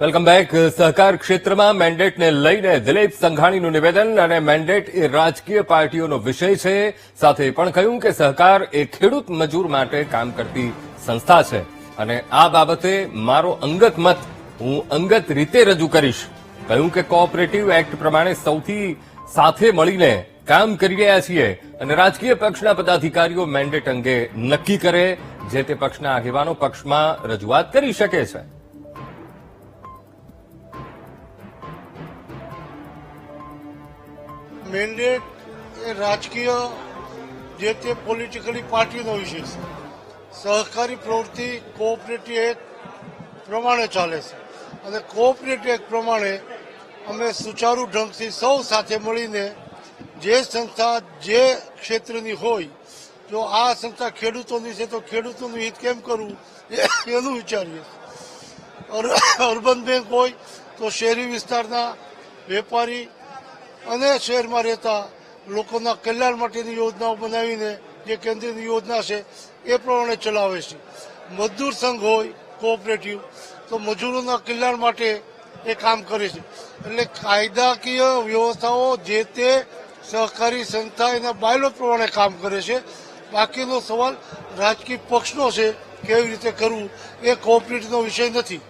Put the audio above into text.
Welcome back. સહકાર ક્ષેત્રમાં મેન્ડેટને લઈને દિલીપ સંઘાણીનું નિવેદન અને મેન્ડેટ એ રાજકીય પાર્ટીઓનો વિષય છે. સાથે પણ કહ્યું કે સહકાર એ ખેડૂત મજૂર માટે કામ કરતી સંસ્થા છે. અને આ બાબતે મારો અંગત મત હું અંગત રીતે રજૂ કરીશ. કહ્યું કે કોઓપરેટિવ એક્ટ પ્રમાણે સૌથી સાથે મળીને કામ કરી રહ્યા છીએ અને રાજકીય પક્ષના પદાધિકારીઓ મેન્ડેટ અંગે નક્કી કરે, જે તે પક્ષના આગેવાનો પક્ષમાં રજૂઆત કરી શકે છે. મેન્ડેટ એ રાજકીય જે તે પોલિટિકલી પાર્ટીનો વિષય છે. સહકારી પ્રવૃત્તિ કોઓપરેટિવ એક્ટ પ્રમાણે ચાલે છે. અને કોઓપરેટિવ એક્ટ પ્રમાણે અમે સુચારુ ઢંગથી સૌ સાથે મળીને જે સંસ્થા જે ક્ષેત્રની હોય, જો આ સંસ્થા ખેડૂતોની છે તો ખેડૂતોનું હિત કેમ કરવું? એનું વિચારીએ અર- અર્બન બેંક હોય તો શહેરી વિસ્તારના વેપારી અને શહેરમાં રહેતા લોકોના કલ્યાણ માટેની યોજનાઓ બનાવીને જે કેન્દ્રની યોજના છે, એ પ્રમાણે ચલાવે છે. મજદૂર સંઘ હોય કોઓપરેટિવ તો મજૂરોના કલ્યાણ માટે એ કામ કરે છે. એટલે કાયદાકીય વ્યવસ્થાઓ જે તે સહકારી સંસ્થા એના બાયલો પ્રમાણે કામ કરે છે. બાકીનો સવાલ રાજકીય પક્ષનો છે, કેવી રીતે કરવું, એ કોઓપરેટિવનો વિષય નથી.